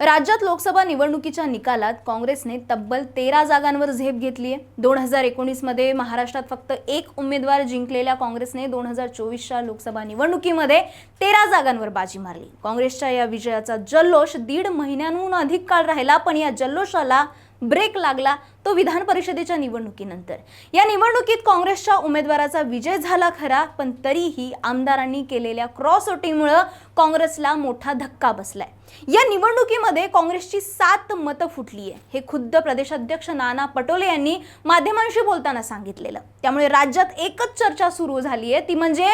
राज्यात लोकसभा निवडणुकीच्या निकालात काँग्रेसने तब्बल तेरा जागांवर झेप घेतली आहे दोन हजार एकोणीसमध्ये महाराष्ट्रात फक्त एक उमेदवार जिंकलेल्या काँग्रेसने दोन हजार चोवीसच्या लोकसभा निवडणुकीमध्ये तेरा जागांवर बाजी मारली. काँग्रेसच्या या विजयाचा जल्लोष दीड महिन्यांहून अधिक काळ राहिला पण या जल्लोषाला ब्रेक लागला तो विधान परिषदेच्या निवडणुकीनंतर. या निवडणुकीत काँग्रेसच्या उमेदवाराचा विजय झाला खरा पण तरीही आमदारांनी केलेल्या क्रॉस वोटिंगमुळं काँग्रेसला मोठा धक्का बसलाय. या निवडणुकीमध्ये काँग्रेसची सात मतं फुटली आहे हे खुद्द प्रदेशाध्यक्ष नाना पटोले यांनी माध्यमांशी बोलताना सांगितलेलं. त्यामुळे राज्यात एकच चर्चा सुरू झाली आहे ती म्हणजे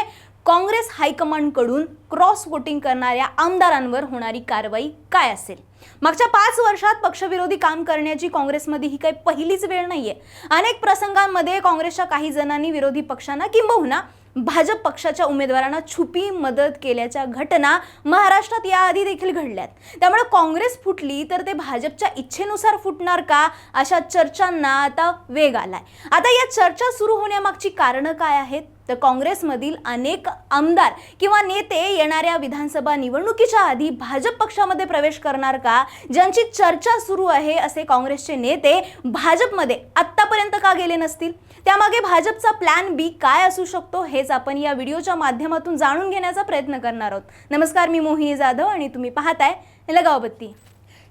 काँग्रेस हायकमांडकडून क्रॉस वोटिंग करणाऱ्या आमदारांवर होणारी कारवाई काय असेल? मागच्या पाच वर्षात पक्षविरोधी काम करण्याची काँग्रेसमध्ये ही काही पहिलीच वेळ नाहीये. अनेक प्रसंगांमध्ये काँग्रेसच्या काही जणांनी विरोधी पक्षांना किंबहुना भाजप पक्षाच्या उमेदवारांना छुपी मदत केल्याच्या घटना महाराष्ट्रात याआधी देखील घडल्यात. त्यामुळे काँग्रेस फुटली तर ते भाजपच्या इच्छेनुसार फुटणार का? अशा चर्चांना आता वेग आलाय. आता या चर्चा सुरू होण्यामागची कारणं काय आहेत? तर काँग्रेसमधील अनेक आमदार किंवा नेते येणाऱ्या विधानसभा निवडणुकीच्या आधी भाजप पक्षामध्ये प्रवेश करणार का? ज्यांची चर्चा सुरू आहे असे काँग्रेसचे नेते भाजपमध्ये आत्तापर्यंत का गेले नसतील? त्यामागे भाजपचा प्लॅन बी काय असू शकतो हेच आपण या व्हिडिओच्या माध्यमातून जाणून घेण्याचा प्रयत्न करणार आहोत. नमस्कार मी मोहिनी जाधव आणि तुम्ही पाहताय लगावबत्ती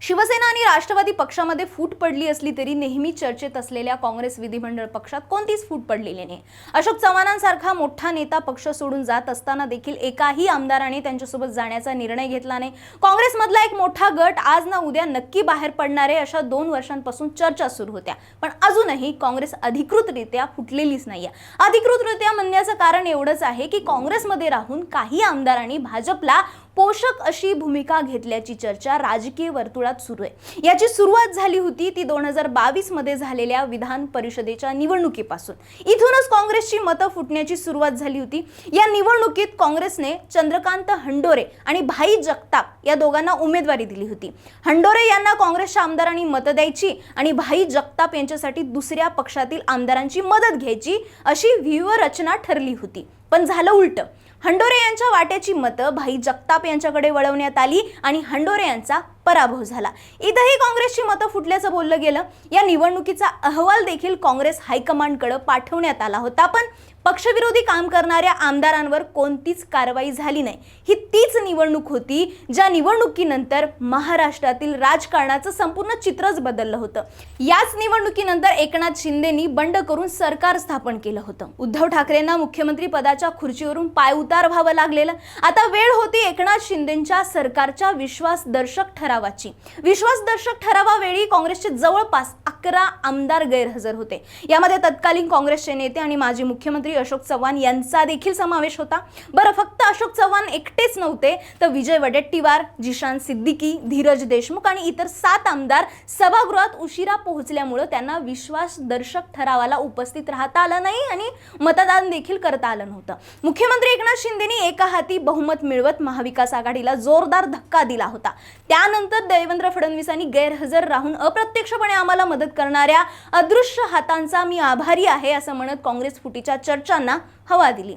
शिवसेना आणि राष्ट्रवादी पक्षामध्ये फूट पडली असली तरी नेहमी चर्चेत असलेल्या काँग्रेस विधिमंडळ पक्षात कोणतीच फूट पडलेली नाही. अशोक चव्हाणांसारखा मोठा नेता पक्ष सोडून जात असताना देखील एकाही आमदाराने त्यांच्यासोबत जाण्याचा निर्णय घेतला नाही. काँग्रेसमधला एक मोठा गट आज ना उद्या नक्की बाहेर पडणार आहे अशा दोन वर्षांपासून चर्चा सुरू होत्या. पण अजूनही काँग्रेस अधिकृतरित्या फुटलेलीच नाहीये. अधिकृतरित्या म्हणण्याचं कारण एवढंच आहे की काँग्रेसमध्ये राहून काही आमदारांनी भाजपला पोषक अशी भूमिका घेतल्याची चर्चा राजकीय वर्तुळात सुरू आहे. याची सुरुवात झाली होती ती दोन हजार बावीसमध्ये झालेल्या विधान परिषदेच्या निवडणुकीपासून. इथूनच काँग्रेसची मतं फुटण्याची सुरुवात झाली होती. या निवडणुकीत काँग्रेसने चंद्रकांत हंडोरे आणि भाई जगताप या दोघांना उमेदवारी दिली होती. हंडोरे यांना काँग्रेसच्या आमदारांनी मतं द्यायची आणि भाई जगताप यांच्यासाठी दुसऱ्या पक्षातील आमदारांची मदत घ्यायची अशी व्यूहरचना ठरली होती. पण झालं उलटं. हंडोरे यांच्या वाट्याची मतं भाई जगताप यांच्याकडे वळवण्यात आली आणि हंडोरे यांचा पराभव झाला. इथंही काँग्रेसची मतं फुटल्याचं बोललं गेलं. या निवडणुकीचा अहवाल देखील काँग्रेस हायकमांडकडे पाठवण्यात आला होता. पण पक्षविरोधी काम करणाऱ्या आमदारांवर कोणतीच कारवाई झाली नाही. ही तीच निवडणूक होती ज्या निवडणुकीनंतर महाराष्ट्रातील राजकारणाचं संपूर्ण चित्रच बदललं होतं. याच निवडणुकीनंतर एकनाथ शिंदेनी बंड करून सरकार स्थापन केलं होतं. उद्धव ठाकरेंना मुख्यमंत्री पदाच्या खुर्चीवरून पायउतार व्हावं लागलेलं. आता वेळ होती एकनाथ शिंदेच्या सरकारच्या विश्वासदर्शक ठरावाची. विश्वासदर्शक ठरावावेळी काँग्रेसचे जवळपास अकरा आमदार गैरहजर होते. यामध्ये तत्कालीन काँग्रेसचे नेते आणि माजी मुख्यमंत्री अशोक चव्हाण यांचा देखील समावेश होता. बरं फक्त अशोक चव्हाण एकटेच नव्हते तर विजय वडेट्टीवार जिशान सिद्दीकी धीरज देशमुख आणि इतर सात आमदार सभागृहात उशिरा पोहोचल्यामुळं त्यांना विश्वासदर्शक ठरावाला उपस्थित राहता आलं नाही आणि मतदान देखील करता आलं नव्हतं. मुख्यमंत्री एकनाथ शिंदेनी एका हाती बहुमत मिळवत महाविकास आघाडीला जोरदार धक्का दिला होता. त्यानंतर देवेंद्र फडणवीसांनी गैरहजर राहून अप्रत्यक्षपणे आम्हाला मदत करणाऱ्या अदृश्य हातांचा मी आभारी आहे असं म्हणत काँग्रेस फुटीच्या चर्चांना हवा दिली.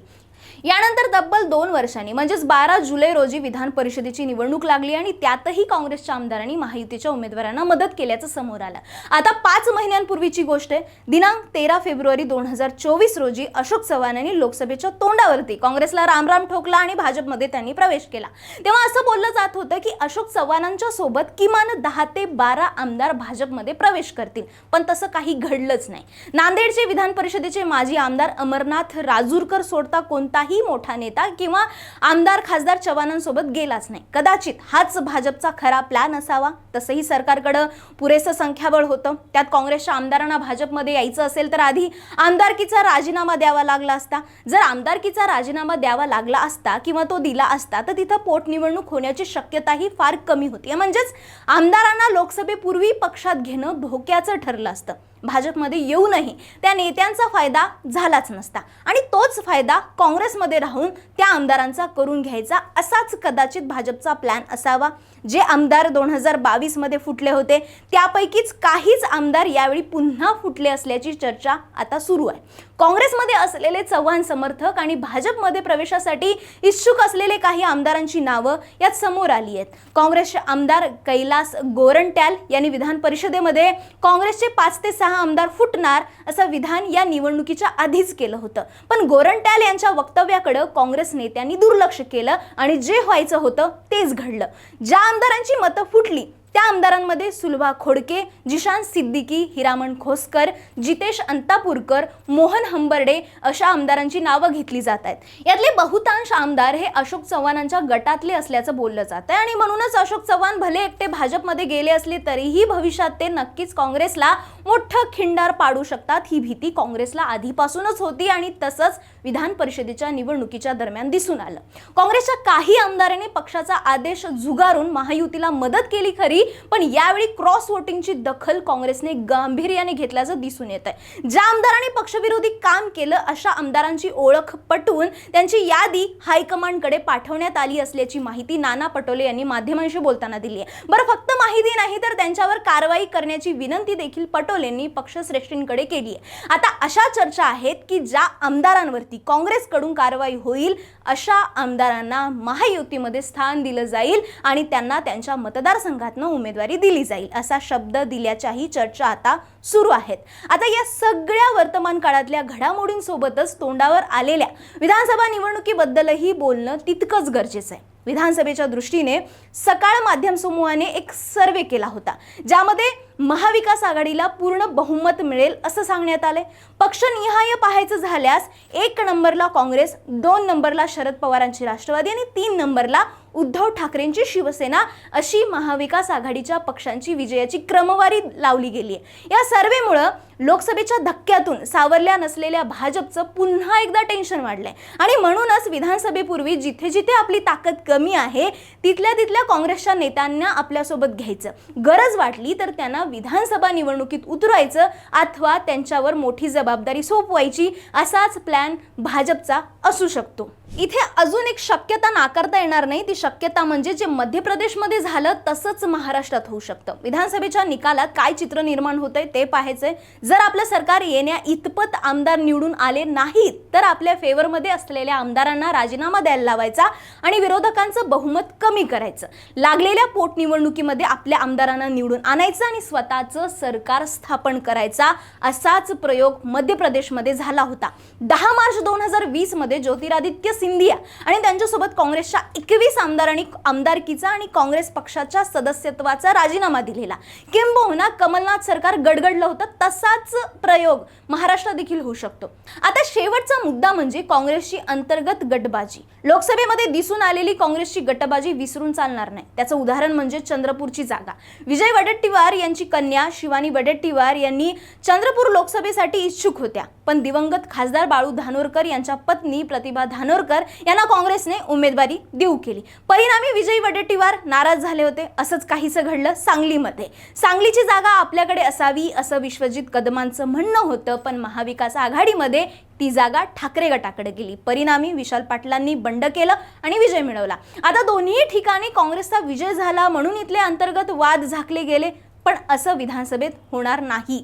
यानंतर तब्बल दोन वर्षांनी म्हणजेच बारा जुलै रोजी विधान परिषदेची निवडणूक लागली आणि त्यातही काँग्रेसच्या आमदारांनी महायुतीच्या उमेदवारांना मदत केल्याचं समोर आलं. आता पाच महिन्यांपूर्वीची गोष्ट आहे. दिनांक तेरा फेब्रुवारी दोन हजार चोवीस रोजी अशोक चव्हाण यांनी लोकसभेच्या तोंडावरती काँग्रेसला रामराम ठोकला आणि भाजपमध्ये त्यांनी प्रवेश केला. तेव्हा असं बोललं जात होतं की अशोक चव्हाणांच्या सोबत किमान दहा ते बारा आमदार भाजपमध्ये प्रवेश करतील पण तसं काही घडलंच नाही. नांदेडचे विधान परिषदेचे माजी आमदार अमरनाथ राजूरकर सोडता कोणता कोणताही मोठा नेता किंवा आमदार खासदार चव्हाणांसोबत गेलाच नाही. कदाचित हाच भाजपचा खरा प्लॅन असावा. तसंही सरकारकडं पुरेसं संख्याबळ होतं. त्यात काँग्रेसच्या आमदारांना भाजपमध्ये यायचं असेल तर आधी आमदारकीचा राजीनामा द्यावा लागला असता. जर आमदारकीचा राजीनामा द्यावा लागला असता किंवा तो दिला असता तर तिथं पोटनिवडणूक होण्याची शक्यताही फार कमी होती. म्हणजेच आमदारांना लोकसभेपूर्वी पक्षात घेणं धोक्याचं ठरलं असतं. भाजपमध्ये येऊनही त्या नेत्यांचा फायदा झालाच नसता. आणि तोच फायदा काँग्रेसमध्ये राहून त्या आमदारांचा करून घ्यायचा असाच कदाचित भाजपचा प्लॅन असावा. जे आमदार दोन हजार बावीसमध्ये फुटले होते त्यापैकीच काहीच आमदार यावेळी पुन्हा फुटले असल्याची चर्चा आता सुरू आहे. काँग्रेसमध्ये असलेले चव्हाण समर्थक आणि भाजपमध्ये प्रवेशासाठी इच्छुक असलेले काही आमदारांची नावं यात समोर आली आहेत. काँग्रेसचे आमदार कैलास गोरंट्याल यांनी विधान परिषदेमध्ये काँग्रेसचे पाच ते सहा आमदार फुटणार असं विधान या निवडणुकीच्या आधीच केलं होतं. पण गोरंट्याल यांच्या वक्तव्याकडे काँग्रेस नेत्यांनी दुर्लक्ष केलं आणि जे व्हायचं होतं तेच घडलं. ज्या आमदारांची मतं फुटली त्या आमदारांमध्ये सुलभा खोडके जिशान सिद्दीकी हिरामण खोसकर जितेश अंतापूरकर मोहन हंबर्डे अशा आमदारांची नावं घेतली जात आहेत. यातले बहुतांश आमदार हे अशोक चव्हाणांच्या गटातले असल्याचं बोललं जात आहे आणि म्हणूनच अशोक चव्हाण भले एकटे भाजपमध्ये गेले असले तरीही भविष्यात ते नक्कीच काँग्रेसला मोठं खिंडार पाडू शकतात. ही भीती काँग्रेसला आधीपासूनच होती आणि तसंच विधान परिषदेच्या निवडणुकीच्या दरम्यान दिसून आलं. काँग्रेसच्या काही आमदारांनी पक्षाचा आदेश झुगारून महायुतीला मदत केली खरी पण यावेळी क्रॉस वोटिंगची दखल काँग्रेसने गांभीर्याने घेतल्याचं दिसून येत आहे ज्या आमदारांनी पक्षविरोधी काम केलं अशा आमदारांची ओळख पटवून त्यांची यादी हायकमांडकडे पाठवण्यात आली असल्याची माहिती नाना पटोले यांनी माध्यमांशी बोलताना दिली आहे. बरं फक्त माहिती नाही तर त्यांच्यावर कारवाई करण्याची विनंती देखील पटोलेंनी पक्षश्रेष्ठींकडे केली आहे. आता अशा चर्चा आहेत की ज्या आमदारांवरती काँग्रेसकडून कारवाई होईल अशा आमदारांना महायुतीमध्ये स्थान दिलं जाईल आणि त्यांना त्यांच्या मतदारसंघातनं उमेदवारी दिली जाईल असा शब्द दिल्याच्याही चर्चा आता सुरू आहेत. आता या सगळ्या वर्तमान काळातल्या घडामोडींसोबतच तोंडावर आलेल्या विधानसभा निवडणुकीबद्दलही बोलणं तितकंच गरजेचं आहे. विधानसभेच्या दृष्टीने सकाळ माध्यम समूहाने एक सर्वे केला होता ज्यामध्ये महाविकास आघाडीला पूर्ण बहुमत मिळेल असं सांगण्यात आले पक्षनिहाय पाहायचं झाल्यास एक नंबरला काँग्रेस दोन नंबरला शरद पवारांची राष्ट्रवादी आणि तीन नंबरला उद्धव ठाकरेंची शिवसेना अशी महाविकास आघाडीच्या पक्षांची विजयाची क्रमवारी लावली गेली आहे. या सर्वेमुळं लोकसभेच्या धक्क्यातून सावरल्या नसलेल्या भाजपचं पुन्हा एकदा टेन्शन वाढलंय. आणि म्हणूनच विधानसभेपूर्वी जिथे जिथे आपली ताकद कमी आहे तिथल्या तिथल्या काँग्रेसच्या नेत्यांना आपल्यासोबत घ्यायचं. गरज वाटली तर त्यांना विधानसभा निवडणुकीत उतरायचं अथवा त्यांच्यावर मोठी जबाबदारी सोपवायची असाच प्लॅन भाजपचा असू शकतो. इथे अजून एक शक्यता नाकारता येणार नाही. ती शक्यता म्हणजे जे मध्य प्रदेशमध्ये झालं तसंच महाराष्ट्रात होऊ शकतं. विधानसभेच्या निकालात काय चित्र निर्माण होतंय ते पाहायचंय. जर आपलं सरकार येण्या इतपत आमदार निवडून आले नाहीत तर आपल्या फेवरमध्ये असलेल्या आमदारांना राजीनामा द्यायला लावायचा आणि विरोधकांचं बहुमत कमी करायचं. लागलेल्या पोटनिवडणुकीमध्ये आपल्या आमदारांना निवडून आणायचं आणि स्वतःचं सरकार स्थापन करायचा असाच प्रयोग मध्य प्रदेशमध्ये झाला होता. दहा मार्च दोन हजार वीसमध्ये ज्योतिरादित्य सिंधिया आणि त्यांच्यासोबत काँग्रेसच्या एकवीस आमदारांनी आमदारकीचा आणि काँग्रेस पक्षाच्या सदस्यत्वाचा राजीनामा दिलेला. किंबहुना कमलनाथ सरकार गडगडलं होतं तसाच प्रयोग महाराष्ट्रात देखील होऊ शकतो. आता शेवटचा मुद्दा म्हणजे काँग्रेसची अंतर्गत गटबाजी. लोकसभेमध्ये दिसून आलेली काँग्रेसची गटबाजी विसरून चालणार नाही. त्याचं उदाहरण म्हणजे चंद्रपूरची जागा. विजय वडेट्टीवार यांची कन्या शिवानी वडेट्टीवार यांनी चंद्रपूर लोकसभेसाठी इच्छुक होत्या. पण दिवंगत खासदार बाळू धानोरकर यांच्या पत्नी प्रतिभा धानोरकर यांना काँग्रेसने उमेदवारी देऊ केली. परिणामी विजय वडेट्टीवार नाराज झाले होते. असंच काहीसं घडलं सांगलीमध्ये. सांगलीची जागा आपल्याकडे असावी असं विश्वजित कदमांचं म्हणणं होतं पण महाविकास आघाडीमध्ये ती जागा ठाकरे गटाकडे गेली. परिणामी विशाल पाटलांनी बंड केलं आणि विजय मिळवला. आता दोन्ही ठिकाणी काँग्रेसचा विजय झाला म्हणून इथले अंतर्गत वाद झाकले गेले. पण असं विधानसभेत होणार नाही.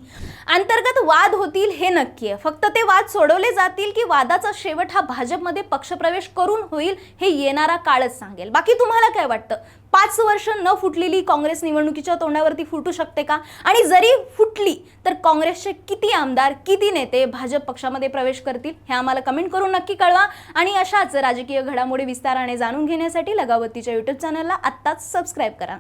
अंतर्गत वाद होतील हे नक्की आहे. फक्त ते वाद सोडवले जातील की वादाचा शेवट हा भाजपमध्ये पक्षप्रवेश करून होईल हे येणारा काळच सांगेल. बाकी तुम्हाला काय वाटतं? पाच वर्ष न फुटलेली काँग्रेस निवडणुकीच्या तोंडावरती फुटू शकते का? आणि जरी फुटली तर काँग्रेसचे किती आमदार किती नेते भाजप पक्षामध्ये प्रवेश करतील हे आम्हाला कमेंट करून नक्की कळवा. आणि अशाच राजकीय घडामोडी विस्ताराने जाणून घेण्यासाठी लगावतीच्या युट्यूब चॅनलला आत्ताच सबस्क्राईब करा.